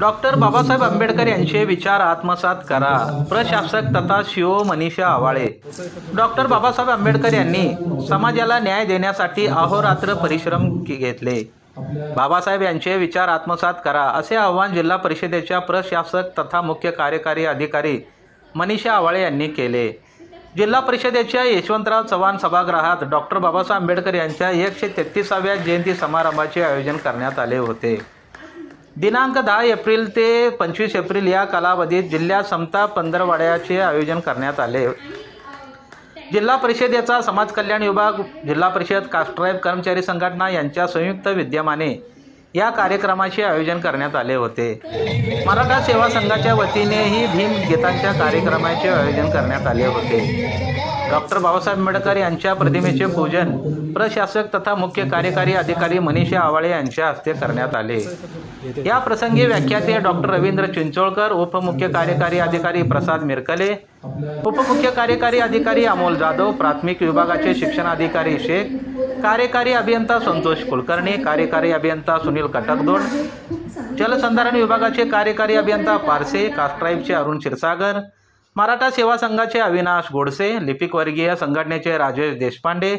Doctor Babasaheb Ambedkar यांचे विचार आत्मसात करा. प्रशासक तथा शिओ मनीषा आवाळे. डॉक्टर बाबासाहेब आंबेडकर यांनी समाजाला न्याय देण्यासाठी अहोरात्र परिश्रम घेतले. बाबासाहेब यांचे विचार आत्मसात करा असे आवाहन जिल्हा परिषदेच्या प्रशासक तथा मुख्य कार्यकारी अधिकारी मनीषा आवाळे यांनी केले. जिल्हा परिषदेच्या यशवंतराव चव्हाण सभागृहात डॉक्टर बाबासाहेब आंबेडकर यांच्या एकशे तेहतीसाव्या जयंती समारंभाचे आयोजन करण्यात आले होते. दिनांक दहा एप्रिल ते पंचवीस एप्रिल या कालावधीत जिल्ह्यात समता पंधरवाड्याचे आयोजन करण्यात आले. जिल्हा परिषदेचा समाज कल्याण विभाग जिल्हा परिषद कास्ट्राईब कर्मचारी संघटना यांच्या संयुक्त विद्यमाने या कार्यक्रमाचे आयोजन करण्यात आले होते. मराठा सेवा संघाच्या वतीनेही भीम गीतांच्या कार्यक्रमाचे आयोजन करण्यात आले होते. डॉक्टर बाबासाहेब आंबेडकर यांच्या प्रतिमेचे पूजन प्रशासक तथा मुख्य कार्यकारी अधिकारी मनीषा आवाळे यांच्या हस्ते करण्यात आले. या प्रसंगी व्याख्याते डॉक्टर रवींद्र चिंचोळकर उपमुख्य कार्यकारी अधिकारी प्रसाद मिरकले उपमुख्य कार्यकारी अधिकारी अमोल जाधव प्राथमिक विभागाचे शिक्षणाधिकारी शेख कार्यकारी अभियंता संतोष कुलकर्णी कार्यकारी अभियंता सुनील कटकदोड जलसंधारण विभागाचे कार्यकारी अभियंता पारसे कास्ट्राईबचे अरुण क्षीरसागर मराठा सेवा संघाचे अविनाश गोडसे लिपिक वर्गीय संघटनेचे राजेश देशपांडे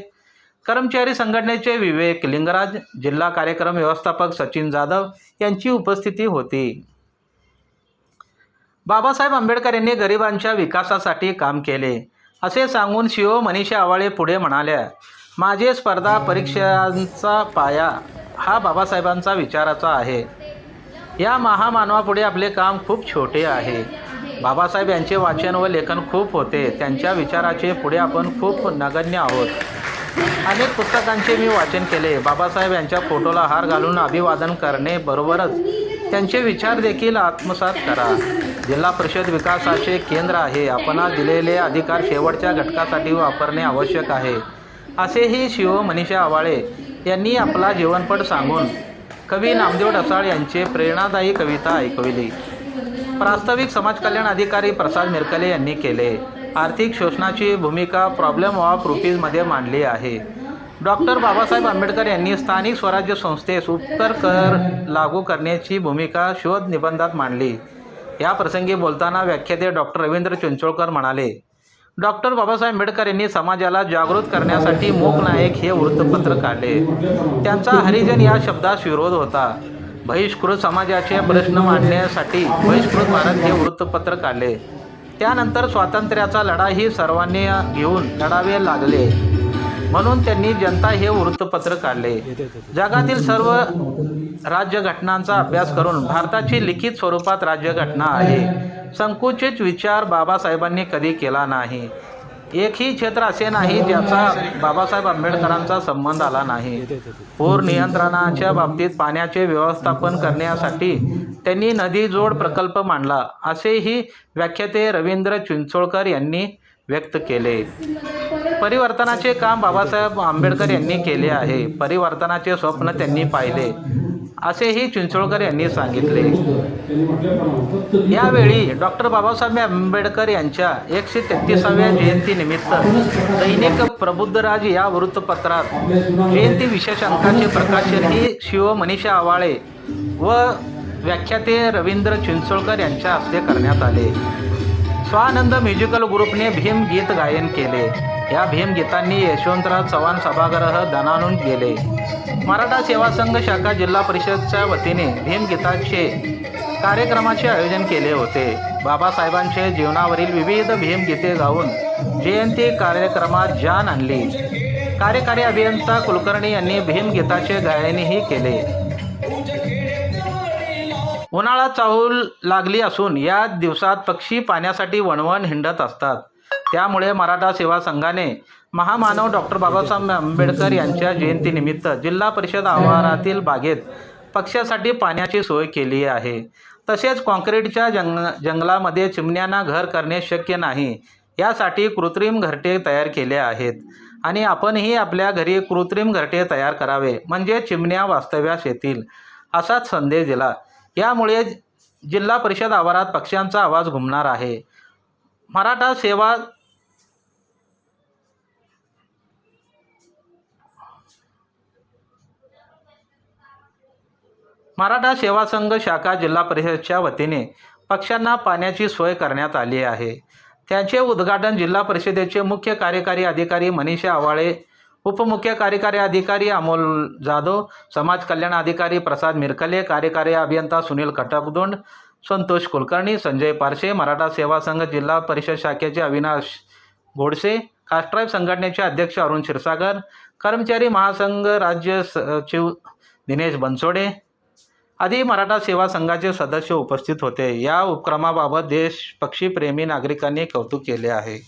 कर्मचारी संघटनेचे विवेक लिंगराज जिल्हा कार्यक्रम व्यवस्थापक सचिन जाधव यांची उपस्थिती होती. बाबासाहेब आंबेडकर यांनी गरिबांच्या विकासासाठी काम केले. असे सांगून शिव मनीषा आवाळे पुढे म्हणाल्या माझे स्पर्धा परीक्षांचा पाया हा बाबासाहेबांचा विचाराचा आहे. या महामानवापुढे आपले काम खूप छोटे आहे. बाबासाहेब यांचे वाचन व लेखन खूप होते. त्यांच्या विचाराचे पुढे आपण खूप नगण्य आहोत. अनेक पुस्तकांचे मी वाचन केले. बाबासाहेब यांच्या फोटोला हार घालून अभिवादन करणे बरोबरच. त्यांचे विचार देखील आत्मसात करा. जिल्हा परिषद विकासाचे केंद्र आहे. आपणास दिलेले अधिकार शेवटच्या घटकासाठी वापरणे आवश्यक आहे. असेही शिव मनीषा आवाळे यांनी आपला जीवनपट सांगून कवी नामदेव ढसाळ यांचे प्रेरणादायी कविता ऐकविली. प्रास्ताविक समाज कल्याण अधिकारी प्रसाद मिरकले यांनी केले. आर्थिक शोषणाची भूमिका प्रॉब्लेम ऑफ रुपीजमध्ये मांडली आहे. डॉक्टर बाबासाहेब आंबेडकर यांनी स्थानिक स्वराज्य संस्थेस उत्तर कर लागू करण्याची भूमिका शोध निबंधात मांडली. या प्रसंगी बोलताना व्याख्याते डॉक्टर रवींद्र चिंचोळकर म्हणाले डॉक्टर बाबासाहेब आंबेडकर यांनी समाजाला जागृत करण्यासाठी मूक नायक हे वृत्तपत्र काढले. त्यांचा हरिजन या शब्दास विरोध होता. बहिष्कृत समाजाचे प्रश्न मांडण्यासाठी बहिष्कृत भारत हे वृत्तपत्र काढले. त्यानंतर स्वातंत्र्याचा लढाही सर्वांनी घेऊन लढावे लागले. म्हणून त्यांनी जनता हे वृत्तपत्र काढले. जगातील सर्व राज्यघटनांचा अभ्यास करून भारताची लिखित स्वरूपात राज्यघटना आहे. संकुचित विचार बाबासाहेबांनी कधी केला नाही. एकही क्षेत्र असे नाही ज्याचा बाबासाहेब आंबेडकरांचा संबंध आला नाही. पूर नियंत्रणाच्या बाबतीत पाण्याचे व्यवस्थापन करण्यासाठी त्यांनी नदी जोड प्रकल्प मांडला असेही व्याख्याते रवींद्र चिंचोळकर यांनी व्यक्त केले. परिवर्तनाचे काम बाबासाहेब आंबेडकर यांनी केले आहे. परिवर्तनाचे स्वप्न त्यांनी पाहिले असेही चिंचोळकर यांनी सांगितले. यावेळी डॉक्टर बाबासाहेब आंबेडकर यांच्या एकशे तेहतीसाव्या जयंतीनिमित्त दैनिक प्रबुद्धराज या वृत्तपत्रात जयंती विशेष अंकाचे प्रकाशन ही शिव मनीषा आवाळे व व्याख्याते रवींद्र चिंचोळकर यांच्या हस्ते करण्यात आले. स्वानंद म्युझिकल ग्रुपने भीम गीत गायन केले. या भीमगीतांनी यशवंतराव चव्हाण सभागृह दणानून गेले. मराठा सेवा संघ शाखा जिल्हा परिषदच्या वतीने भीमगीताचे कार्यक्रमाचे आयोजन केले होते. बाबासाहेबांचे जीवनावरील विविध भीमगीते गाऊन जयंती कार्यक्रमात जान आणली. कार्यकारी अभियंता कुलकर्णी यांनी भीमगीताचे गायनही केले. उन्हाळा चाहूल लागली असून या दिवसात पक्षी पाण्यासाठी वणवण हिंडत असतात. त्यामुळे मराठा सेवा संघाने महामानव डॉक्टर बाबासाहेब आंबेडकर यांच्या जयंतीनिमित्त जिल्हा परिषद आवारातील बागेत पक्ष्यासाठी पाण्याची सोय केली आहे. तसेच कॉन्क्रीटच्या जंग जंगलामध्ये चिमण्यांना घर करणे शक्य नाही. यासाठी कृत्रिम घरटे तयार केले आहेत. आणि आपणही आपल्या घरी कृत्रिम घरटे तयार करावे. म्हणजे चिमण्या वास्तव्यास येतील असाच संदेश दिला. यामुळे जिल्हा परिषद आवारात पक्ष्यांचा आवाज घुमणार आहे. मराठा सेवा मराठा सेवा संघ शाखा जिल्हा परिषदच्या वतीने पक्ष्यांना पाण्याची सोय करण्यात आली आहे. त्याचे उद्घाटन जिल्हा परिषदेचे मुख्य कार्यकारी अधिकारी मनीषा आवाळे उपमुख्य कार्यकारी अधिकारी अमोल जाधव समाज कल्याण अधिकारी प्रसाद मिरकले कार्यकारी अभियंता सुनील कटकदोंड संतोष कुलकर्णी संजय पारशे मराठा सेवा संघ जिल्हा परिषद शाखेचे अविनाश गोडसे कास्ट्राईब संघटनेचे अध्यक्ष अरुण क्षीरसागर कर्मचारी महासंघ राज्य सचिव दिनेश बनसोडे आदी मराठा सेवा संघाचे सदस्य उपस्थित होते या उपक्रमाबाबत देश पक्षीप्रेमी नागरिकांनी कौतुक केले आहे